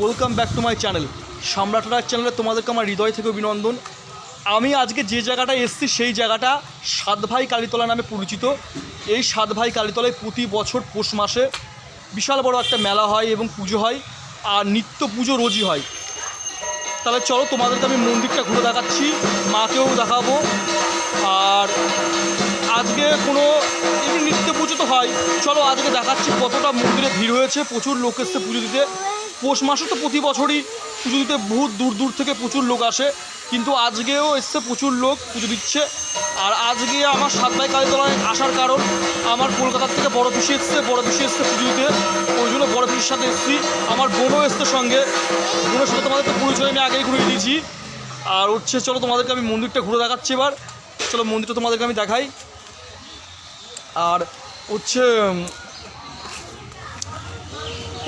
Welcome back to my channel. Samratraj চ্যানেলে তোমাদেরকে আমার হৃদয় থেকে অভিনন্দন। আমি আজকে যে জায়গাটায় এসেছি, সেই জায়গাটা সাত ভাই কালীতলা নামে পরিচিত। এই সাত ভাই কালীতলায় প্রতি বছর পৌষ মাসে বিশাল বড় একটা মেলা হয় এবং পুজো হয়, আর নিত্য পুজো রোজই হয়। তাহলে চলো তোমাদেরকে আমি মন্দিরটা ঘুরে দেখাচ্ছি, মাকেও দেখাবো। আর আজকে কোনো এমনি নিত্য পুজো তো হয়। চলো আজকে দেখাচ্ছি কতটা মন্দিরে ভিড় হয়েছে, প্রচুর লোক এসছে পুজো দিতে। পৌষ মাসে তো প্রতি বছরই পুজো দিতে বহুত দূর দূর থেকে প্রচুর লোক আসে। কিন্তু আজকেও এসছে প্রচুর লোক পুজো দিচ্ছে। আর আজকে আমার সাতবাই কালীতলায় আসার কারণ, আমার কলকাতার থেকে বড় পিসি এসছে, বড় পিসি এসছে পুজো দিতে। ওই জন্য বড় পিসির সাথে এসেছি। আমার বোনও এসছে সঙ্গে। বোনের সাথে তোমাদের তো পরিচয় আমি আগেই ঘুরিয়ে দিয়েছি। আর হচ্ছে, চলো তোমাদেরকে আমি মন্দিরটা ঘুরে দেখাচ্ছি এবার। চলো মন্দিরটা তোমাদেরকে আমি দেখাই। আর হচ্ছে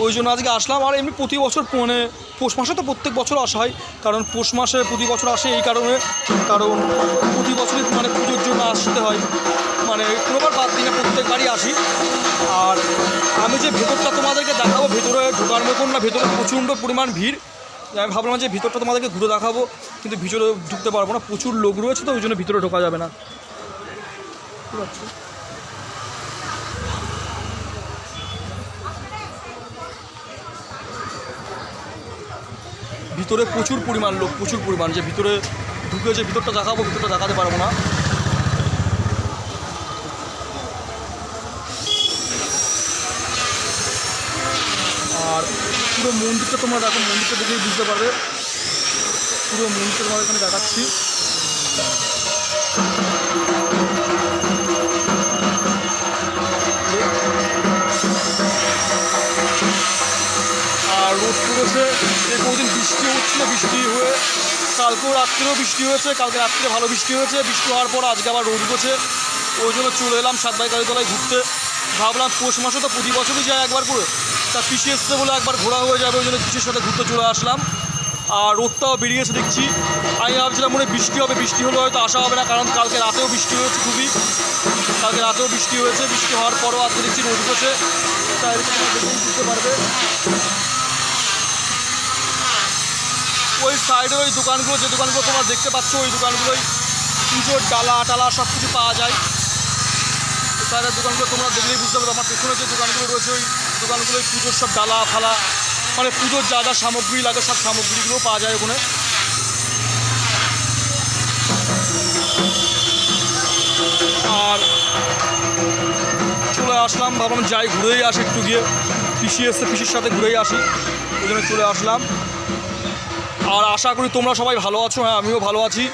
ওই জন্য আজকে আসলাম। আর এমনি প্রতি বছর মানে পৌষ মাসে তো প্রত্যেক বছর আসা হয়। কারণ পৌষ মাসে প্রতি বছর আসে এই কারণে। কারণ প্রতি বছরই মানে পুজোর জন্য আসতে হয়। মানে কোনোবার বাদ দিনে প্রত্যেকবারই আসি। আর আমি যে ভেতরটা তোমাদেরকে দেখাবো, ভেতরে ঢোকার মতন না, ভেতরে প্রচণ্ড পরিমাণ ভিড়। আমি ভাবলাম যে ভিতরটা তোমাদেরকে ঘুরে দেখাবো, কিন্তু ভিতরে ঢুকতে পারব না। প্রচুর লোক রয়েছে, তো ওই জন্য ভিতরে ঢোকা যাবে না। ঠিক আছে ভিতরে প্রচুর পরিমাণ লোক, প্রচুর পরিমাণ। যে ভিতরে ঢুকে যে ভিতরটা দেখাবো, ভিতরটা দেখাতে পারব না। আর পুরো মন্দিরটা তোমরা দেখো, মন্দিরটা দেখেই বুঝতে পারবে। পুরো মন্দিরটা তোমাদের এখানে দেখাচ্ছি। হচ্ছিল বৃষ্টি হয়ে কালকেও রাত্রেও বৃষ্টি হয়েছে, কালকে রাত্রে ভালো বৃষ্টি হয়েছে। বৃষ্টি হওয়ার পর আজকে আবার রোদ উঠেছে। ওই জন্য চলে এলাম সাতবাই কালীতলায় ঘুরতে। ভাবলাম পৌষ মাসে তো প্রতি বছরই যায় একবার করে। তা পিসি এসছে বলে একবার ঘোরা হয়ে যাবে, ওই জন্য পিসির সাথে ঘুরতে চলে আসলাম। আর রোদটাও বেরিয়েছে দেখছি। আমি ভাবছিলাম মনে বৃষ্টি হবে, বৃষ্টি হলে হয়তো আসা হবে না, কারণ কালকে রাতেও বৃষ্টি হয়েছে খুবই। কালকে রাতেও বৃষ্টি হয়েছে, বৃষ্টি হওয়ার পরও আজকে দেখছি রোদ উঠেছে। তাই দেখেই পারবে। সাইডে ওই দোকানগুলো, যে দোকানগুলো তোমরা দেখতে পাচ্ছ, ওই দোকানগুলোই পুজোর ডালা, টালা সব কিছু পাওয়া যায়। সাইডের দোকানগুলো তোমরা দেখলেই বুঝতে পারবে, আমার পেছনে যে দোকানগুলো রয়েছে, ওই দোকানগুলোই পুজোর সব ডালা, ফালা মানে পুজোর যা যা সামগ্রী লাগে, সব সামগ্রীগুলো পাওয়া যায় ওখানে। আর চলে আসলাম, ভাবলাম যাই, ঘুরেই আসি একটু গিয়ে, পিসি এসছে, পিসির সাথে ঘুরেই আসি, ওই চলে আসলাম। আর আশা করি তোমরা সবাই ভালো আছো হ্যাঁ আমিও ভালো আছি।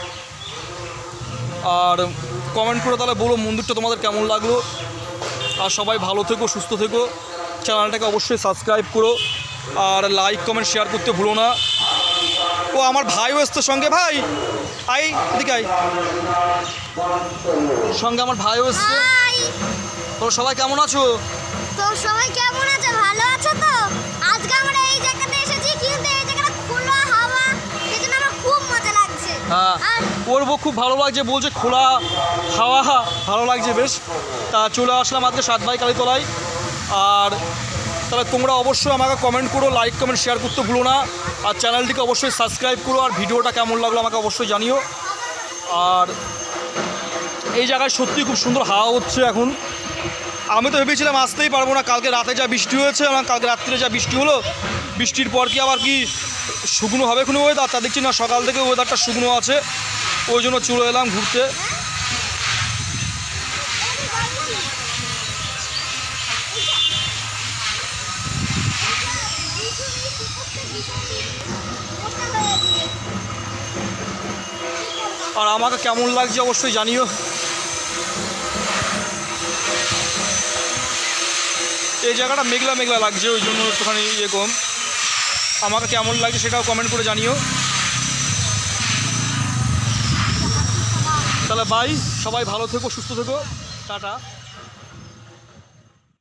আর কমেন্ট করে তাহলে বলো মন্দিরটা তোমাদের কেমন লাগল। আর সবাই ভালো থেকো সুস্থ থেকো। চ্যানেলটাকে অবশ্যই সাবস্ক্রাইব করো। আর লাইক কমেন্ট শেয়ার করতে ভুলো না। ও আমার ভাইও এসছে সঙ্গে ভাই। আই এদিকে আই সঙ্গে আমার ভাইও এসছে তোমরা সবাই কেমন আছো? তো সবাই কেমন লাগছে হ্যাঁ খুব ভালো লাগছে, বলছে খোলা হাওয়া, ভালো লাগছে বেশ। তা চলে আসলাম আজকে সাত ভাই কালীতলায়। আর তাহলে তোমরা অবশ্যই আমাকে কমেন্ট করো লাইক কমেন্ট শেয়ার করতে ভুলো না। আর চ্যানেলটিকে অবশ্যই সাবস্ক্রাইব করো, আর ভিডিওটা কেমন লাগল আমাকে অবশ্যই জানিও। আর এই জায়গায় সত্যি খুব সুন্দর হাওয়া হচ্ছে এখন। আমি তো ভেবেছিলাম আসতেই পারব না, কালকে রাতে যা বৃষ্টি হয়েছে কালকে রাত্রে যা বৃষ্টি হলো, বৃষ্টির পর কি আবার কি শুকনো হবে কোনো ওয়েদার তা দেখছি না, সকাল থেকে ওয়েদারটা শুকনো আছে। ওই জন্য চলে এলাম ঘুরতে। আর আমাকে কেমন লাগছে অবশ্যই জানিও। এই জায়গাটা মেঘলা মেঘলা লাগছে, ওই জন্য একটুখানি ইয়ে কম। আমাকে কেমন লাগে সেটাও কমেন্ট করে জানিও। তাহলে বাই সবাই ভালো থেকো, সুস্থ থেকো, টাটা।